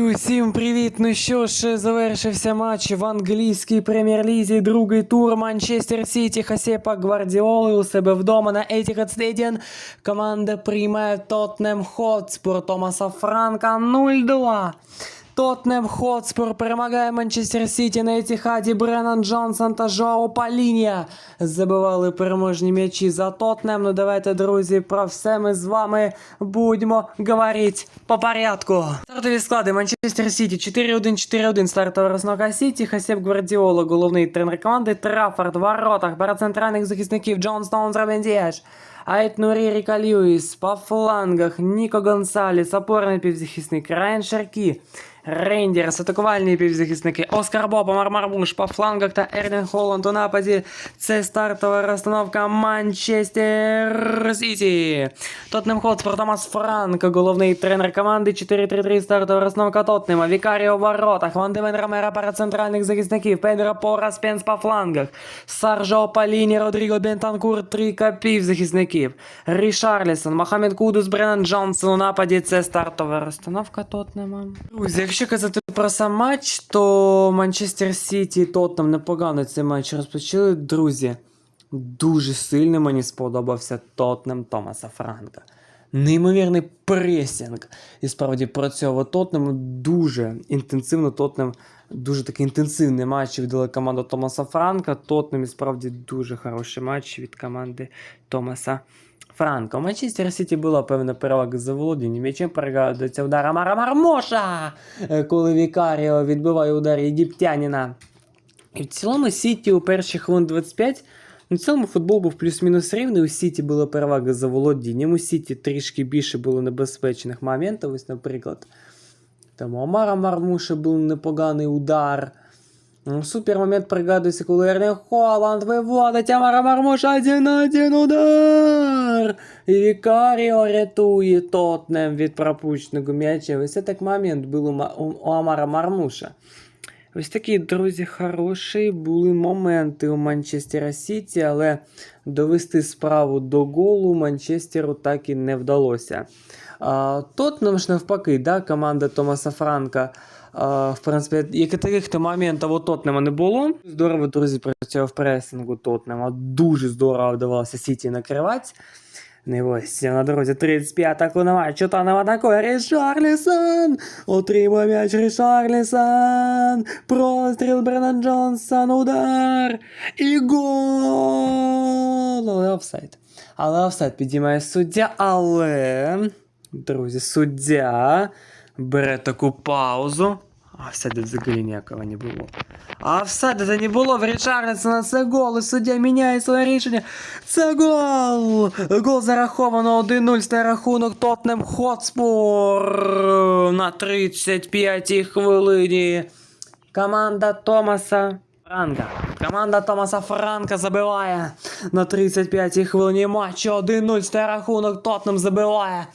І усім привіт! Ну що ж, завершився матч в англійській прем'єр-лізі. Другий тур Манчестер Сіті Хасепа Гвардіоли у себе вдома на Etihad Stadium. Команда приймає Тотнем Хотспур Томаса Франка 0-2. Тотнем Хотспур перемагає Манчестер Сіті на Етіхаді Бреннан Джонсон та Жоао Палінія. Забивали переможні м'ячі за Тотнем. Ну давайте, друзі, про все ми з вами будемо говорити по порядку. Стартові склади Манчестер Сіті 4-1-4-1. Стартова рознока Сіті. Хасеп Гвардіола, головний тренер команди. Траффорд в воротах. Перед центральних захисників Джон Стоунс Дієш. Айт Нурі Ріка Льюіс. По флангах Ніко Гонсаліс. Опорний півзахисник Райан Шаркі. Рейндерс, атакувальні півзахисники Оскар Боба, Мармармуш по флангах та Ерлін Холланд у нападі. Це стартова розстановка Манчестер Сіті. Тотнем Хотспор Томас Франко, головний тренер команди 4-3-3, стартова розстановка Тотнема. Вікаріо в воротах, Ван Девен Ромеро пара центральних захисників, Педро Порас Пенс по флангах, Саржо Паліні, Родріго Бентанкур, трійка півзахисників, Рішарлісон, Мохамед Кудус, Бреннан Джонсон у нападі. Це стартова розстановка Тотнема. Друзі, якщо казати про сам матч, то Манчестер Сіті і Тотнем непогано цей матч розпочали. Друзі, дуже сильно мені сподобався Тотнем Томаса Франка. Неймовірний пресінг. І справді працьовував Тотнем дуже інтенсивно. Тотнем дуже такий інтенсивний матч віддала команда Томаса Франка. Тотнем і справді дуже хороший матч від команди Томаса Франко. У Манчестер Сіті була певна перевага за володінням. М'ячем перегадується удар Амара Мармоша, е, коли Вікаріо відбиває удар єгиптянина. І в цілому Сіті у перші хвилин 25. Ну, в цілому футбол був плюс-мінус рівний. У Сіті була перевага за володінням. У Сіті трішки більше було небезпечних моментів. Ось, наприклад, там у Амара Мармуша був непоганий удар. Ну, Супер момент пригадується, коли Ерлін Холланд виводить Амара Мармуша 1-1 удар. І Вікаріо рятує Тотнем від пропущеного м'яча. Ось це так момент був у Амара Мармуша. Ось такі, друзі, хороші були моменти у Манчестера Сіті, але довести справу до голу Манчестеру так і не вдалося. А, Тотнем ж навпаки, да, команда Томаса Франка. В принципі, як і таких моментів у Тотнема не було. Здорово, друзі, працював пресингу Тотнема. Дуже здорово вдавалося Сіті накривати. Не ось на дорозі 35-та клинова, чотанова атакує Рішарлісон! Отримує м'яч Рішарлісон! Простріл Бреннан Джонсон, удар! І гол! Але офсайд. Але офсайд підіймає суддя, але... Друзі, суддя бере таку паузу. А взагалі ніякого не було. А офсайду не було в Річарлісона, це гол, і суддя міняє своє рішення. Це гол! Гол зараховано 1-0 стає рахунок Тотнем Хотспур на 35-й хвилині. Команда Томаса Франка. Команда Томаса Франка забиває на 35-й хвилині матчу 1-0 стає рахунок Тотнем забиває.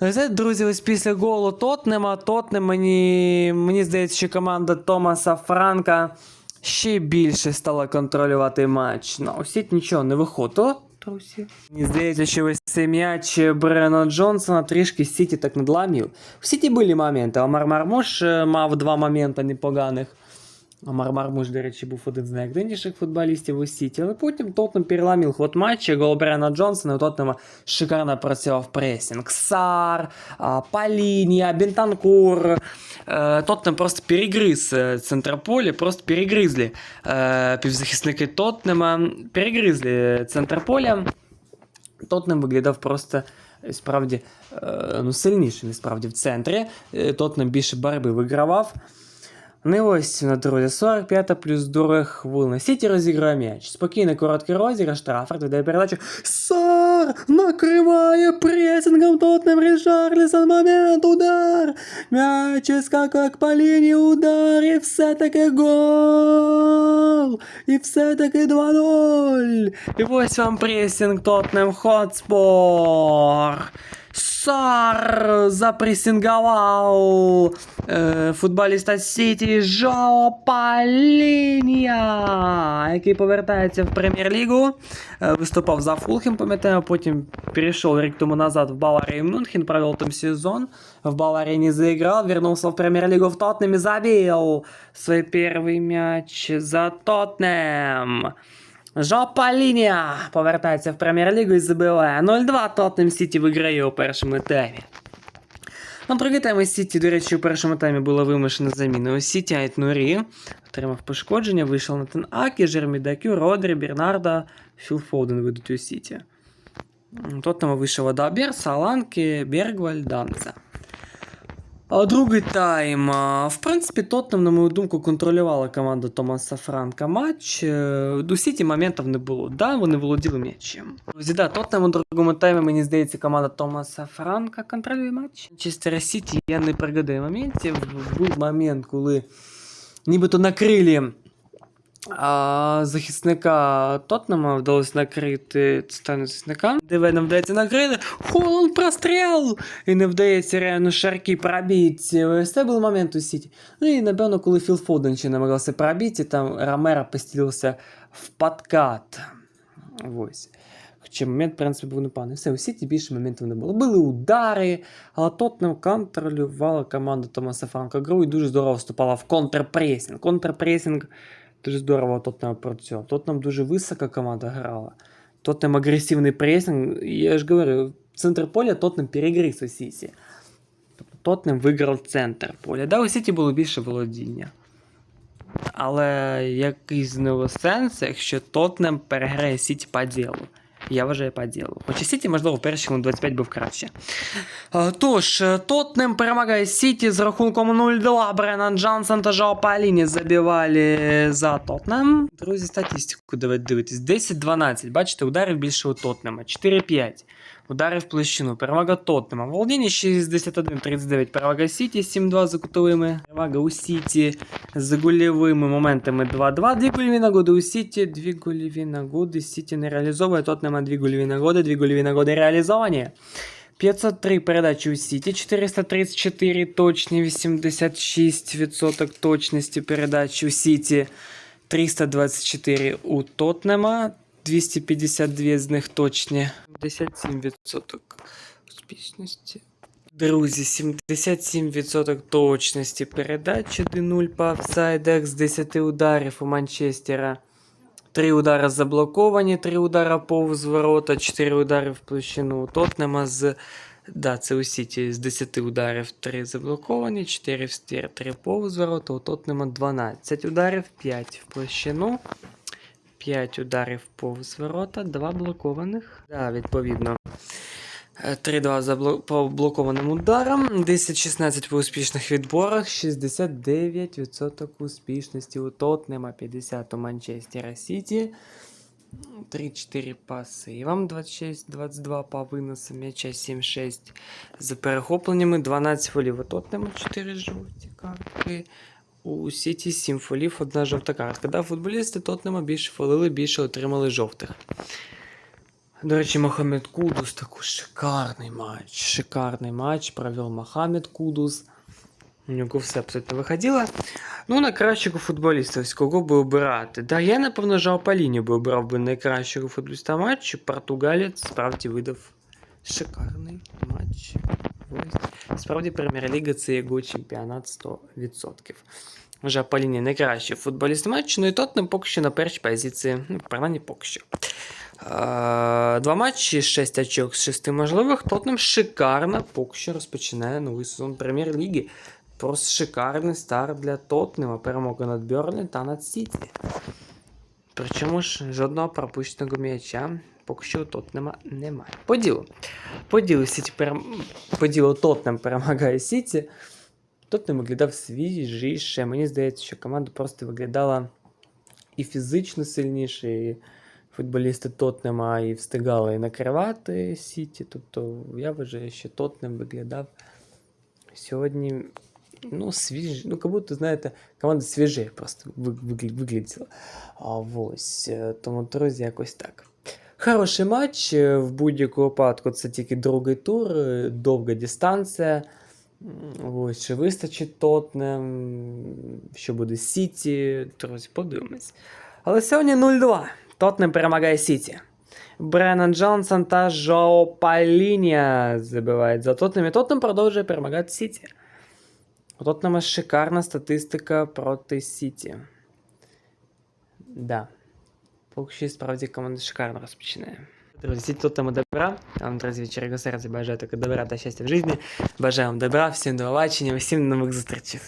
Ну, Знаєте, друзі, ось після голу Тотнема, Тотнем мені, мені здається, що команда Томаса Франка ще більше стала контролювати матч. Ну, ось нічого не виходило. Друзі. Мені здається, що ось цей м'яч Брена Джонсона трішки Сіті так надламів. В Сіті були моменти. Омар Мармуш е, мав два моменти непоганих. Омар Мармуш, до речі, був один з найактивніших футболістів у Сіті, але потім Тоттенхем переламив ход матча, гол Брена Джонсона, у Тоттенхема шикарно працював пресінг. Сар, а, Палінія, Бентанкур. Е, Тоттенхем просто перегриз е, центр поля, просто перегризли е, півзахисники Тоттенхема, перегризли центр поля. Тоттенхем виглядав просто е, справді е, ну, сильніше, насправді, в центрі. Е, Тоттенхем більше боротьби вигравав. Ну і ось на друзі, 45 плюс 2 хвилина. Сіті розіграє м'яч. Спокійний короткий розіграш, Штраффорд віддає передачу. Сар накриває пресингом Тотнем Рішарлісон. Момент, удар. М'яч скакає к Паліні, удар. І все-таки гол. І все-таки 2-0. І ось вам пресинг Тотнем Хотспор. Тросар запресингував е, футболіста Сіті Жао Палінія, який повертається в прем'єр-лігу. Е, виступав за Фулхем, пам'ятаю, потім перейшов рік тому назад в Баварію Мюнхен, провел там сезон. В Баварии не заиграл, вернулся в премьер-лигу в Тоттенхэм и забил свой первый мяч за Тоттенхэм. Жопа лінія повертається в прем'єр-лігу і забиває 0-2 Тоттенхем Сіті виграє у першому таймі. На другий тайм із Сіті, до речі, у першому таймі була вимушена заміна. У Сіті Айт Нурі отримав пошкодження, вийшов Натан Акі, Жермі Дакю, Родрі, Бернарда, Філ Фоден ведуть у Сіті. Тоттенхем вийшов Адабер, Саланки, Бергваль, Данца. А другий тайм. В принципі, Тоттенхем, на мою думку, контролювала команда Томаса Франка матч. Е, У Сіті моментів не було. Да, вони володіли м'ячем. Друзі, да, Тоттенхем у другому таймі, мені здається, команда Томаса Франка контролює матч. Честер Сіті я не пригадаю моментів. Був момент, коли нібито накрилі а, захисника Тотнема вдалося накрити стану захисника. Диве не вдається накрити. Холланд простріл! І не вдається реально шарки пробити. Ось це був момент у Сіті. Ну і напевно, коли Філ Фоден ще намагався пробити, там Ромеро постілився в подкат. Ось. Хоча момент, в принципі, був непоганий. Все, у Сіті більше моментів не було. Були удари, але Тотнем контролювала команда Томаса Франка гру і дуже здорово вступала в контрпресінг. Контрпресінг дуже здорово Тотнем працював. Тотнем дуже висока команда грала. Тотнем агресивний пресінг. Я ж говорю, центр поля Тотнем перегріз у Сіті. Тобто Тотнем виграв центр поля. Да, у Сіті було більше володіння. Але якийсь новий сенс, якщо Тотнем переграє Сіті по ділу. Я вважаю по ділу. Хоча Сіті, можливо, в хвилин 25 був краще. А, Тож, Тотнем перемагає Сіті з рахунком 0-2. Бренан Джонсон та Жао Паліні забивали за Тотнем. Друзі, статистику давайте дивитись. 10-12. Бачите, ударів більше у Тотнема. 4-5. Удари в площину. Перевага Тоттенема. Володіння 61-39. Перевага Сіті 7-2 за кутовими. Перевага у Сіті з гольовими моментами 2-2. Дві гольові нагоди у Сіті. Дві гольові нагоди. Сіті не реалізовує. Тоттенема дві гольові нагоди. Дві гольові нагоди реалізовані. 503 передачі у Сіті, 434 точні, 86% точності передачі у Сіті, 324 у Тотнема, 252 з них точні, 57% успішності. Друзі, 77% точності передач, 1-0 по офсайдах з 10 ударів у Манчестера. Три удара заблоковані, три удара повз ворота, 4 удари в площину у Тотнема з. Да, це у Сіті з 10 ударів 3 заблоковані, 4 в стір, 3 повз ворота, у Тотнема 12 ударів, 5 в площину, 5 ударів повз ворота, 2 блокованих. Да, відповідно. Е, 3-2 за бло- по блокованим ударам, 10-16 по успішних відборах, 69% успішності у Тотнема, 50 у Манчестера Сіті, 3-4 по сейвам, 26-22 по виносам м'яча, 7-6 за перехопленнями, 12 фолів у Тотнема, 4 жовті картки. У Сіті 7 фолів, одна жовта картка. Да, футболісти Тотнема більше фолили, більше отримали жовтих. До речі, Мохамед Кудус такий шикарний матч. Шикарний матч провів Мохамед Кудус. У нього все абсолютно виходило. Ну, на кращого футболіста, ось кого би обирати. Да, я, напевно, Жао Паліні би обрав би найкращого футболіста матчу. Португалець справді видав шикарний матч. Справді, прем'єр-ліга це його чемпіонат 100%. Жао Паліні найкращий футболіст матчу, ну і Тотнем поки що на першій позиції. Ну, принаймні поки що. Два матчі, 6 очок з 6 можливих. Тотнем шикарно поки що розпочинає новий сезон прем'єр-ліги. Просто шикарний старт для Тотнема. Перемога над Берлі та над Сіті. Причому ж жодного пропущеного м'яча поки що у Тотнема немає. По ділу. По ділу, Сіті перем... По ділу Тотнем перемагає Сіті. Тотнем виглядав свіжіше. Мені здається, що команда просто виглядала і фізично сильніше, і футболісти Тотнема і встигали і накривати Сіті. Тобто я вважаю, що Тотнем виглядав сьогодні. Ну, свіж, ну, как будто, знаєте, команда свіже просто вигляділа. А ось. е, Тому, друзі, якось так. Хороший матч е, в будь-якому випадку. Це тільки другий тур, е, довга дистанція. Ось, чи вистачить Тотнем, що буде Сіті, друзі, подивимось. Але сьогодні 0-2. Тотнем перемагає Сіті. Бреннан Джонсон та Жоу Палінія забивають за Тотнем, і Тотнем продовжує перемагати Сіті. У Тотнема шикарна статистика проти Сіті. Да. Що і справді команда шикарно розпочинає. Друзі, тут тема добра. Вам, друзі, від щирого серця бажаю тільки добра та щастя в житті. Бажаю вам добра, всім до побачення, всім нових зустрічей.